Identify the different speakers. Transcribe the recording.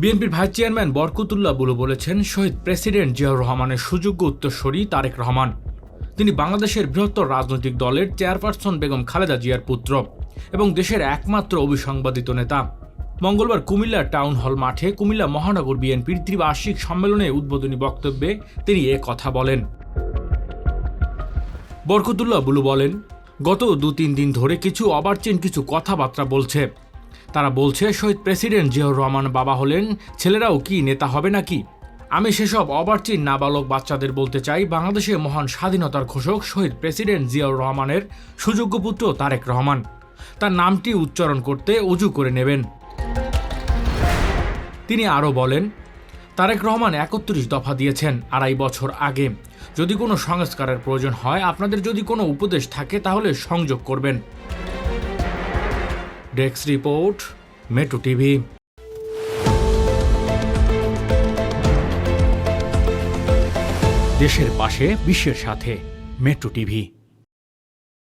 Speaker 1: বিএনপির vice chairman Barkatullah blue বলেছেন, শহীদ president Ziaur রহমানের সুযোগ্য উত্তরসূরি তারেক রহমান। তিনি বাংলাদেশের বৃহত্তর রাজনৈতিক দলের চেয়ারপারসন বেগম খালেদা জিয়ার পুত্র এবং দেশের একমাত্র অভিসংবাদিত নেতা। মঙ্গলবার কুমিল্লা টাউন হল মাঠে কুমিল্লা মহানগর বিএনপির ত্রিবার্ষিক সম্মেলনে উদ্বোধনী বক্তব্যে তিনি এ কথা বলেন। বরকতুল্লাহ বুলু বলেন গত দু তিন দিন ধরে কিছু অবার্চিন কিছু কথাবার্তা বলছে। তারা বলছে, শহীদ প্রেসিডেন্ট জিয়াউর রহমান বাবা হলেন, ছেলেরাও কি নেতা হবে নাকি? আমি সেসব অবার্চিন নাবালক বাচ্চাদের বলতে চাই বাংলাদেশের মহান স্বাধীনতার ঘোষক শহীদ প্রেসিডেন্ট জিয়াউর রহমানের সুযোগ্য পুত্র তারেক রহমান। তার নামটি উচ্চারণ করতে অজু করে নেবেন। তিনি আরও বলেন তারেক রহমান একত্রিশ দফা দিয়েছেন আড়াই বছর আগে। যদি কোনো সংস্কারের প্রয়োজন হয়, আপনাদের যদি কোনো উপদেশ থাকে, তাহলে সংযোগ করবেন। Desk report, metro TV. দেশের পাশে, বিশ্বের সাথে, মেট্রো টিভি।